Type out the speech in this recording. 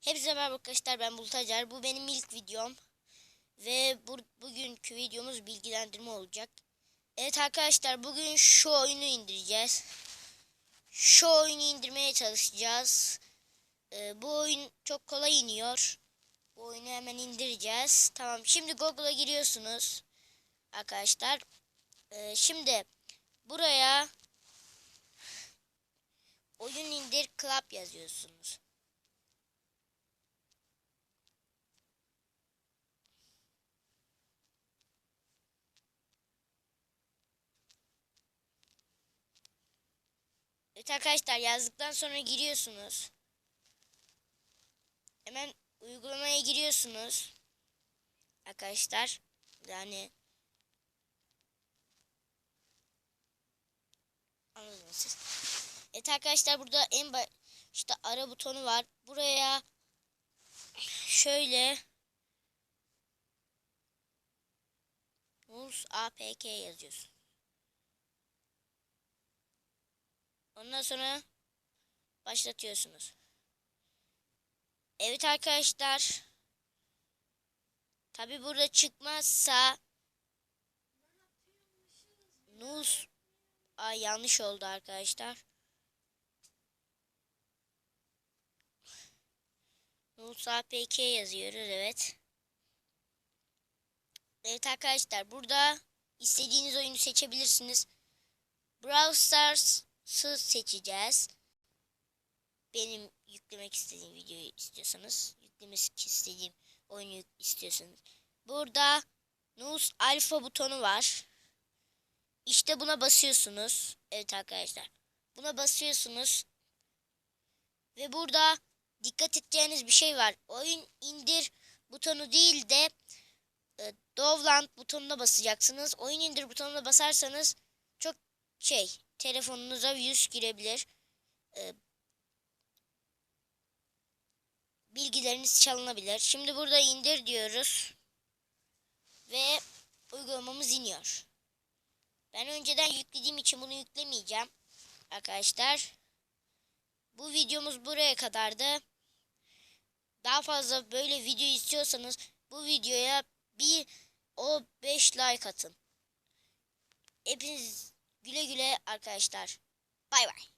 Hepinize merhaba arkadaşlar ben Bulut Acar. Bu benim ilk videom. Ve bu, bugünkü videomuz bilgilendirme olacak. Evet arkadaşlar bugün şu oyunu indireceğiz. Şu oyunu indirmeye çalışacağız. Ee, bu oyun çok kolay iniyor. Bu oyunu hemen indireceğiz. Tamam şimdi Google'a giriyorsunuz. Arkadaşlar. Ee, şimdi buraya oyun indir club yazıyorsunuz. Evet arkadaşlar yazdıktan sonra giriyorsunuz. Hemen uygulamaya giriyorsunuz. Arkadaşlar yani anladınız siz. Evet arkadaşlar burada en başta ara butonu var. Buraya şöyle Rules APK yazıyorsun. Ondan sonra başlatıyorsunuz. Evet arkadaşlar. Tabi burada çıkmazsa Nus Ay yanlış oldu arkadaşlar. Nus APK yazıyoruz evet. Evet arkadaşlar burada istediğiniz oyunu seçebilirsiniz. Brawl Stars'ı seçeceğiz. Benim yüklemek istediğim videoyu istiyorsanız, yüklemek istediğim oyunu istiyorsanız. Burada Nus Alpha butonu var. İşte buna basıyorsunuz. Evet arkadaşlar. Buna basıyorsunuz. Ve burada dikkat edeceğiniz bir şey var. Oyun indir butonu değil de e, Dovland butonuna basacaksınız. Oyun indir butonuna basarsanız çok şey telefonunuza virüs girebilir. E, bilgileriniz çalınabilir. Şimdi burada indir diyoruz. Ve uygulamamız iniyor. Ben önceden yüklediğim için bunu yüklemeyeceğim. Arkadaşlar. Bu videomuz buraya kadardı. Daha fazla böyle video istiyorsanız bu videoya bir o 5 like atın. Hepiniz güle güle arkadaşlar. Bay bay.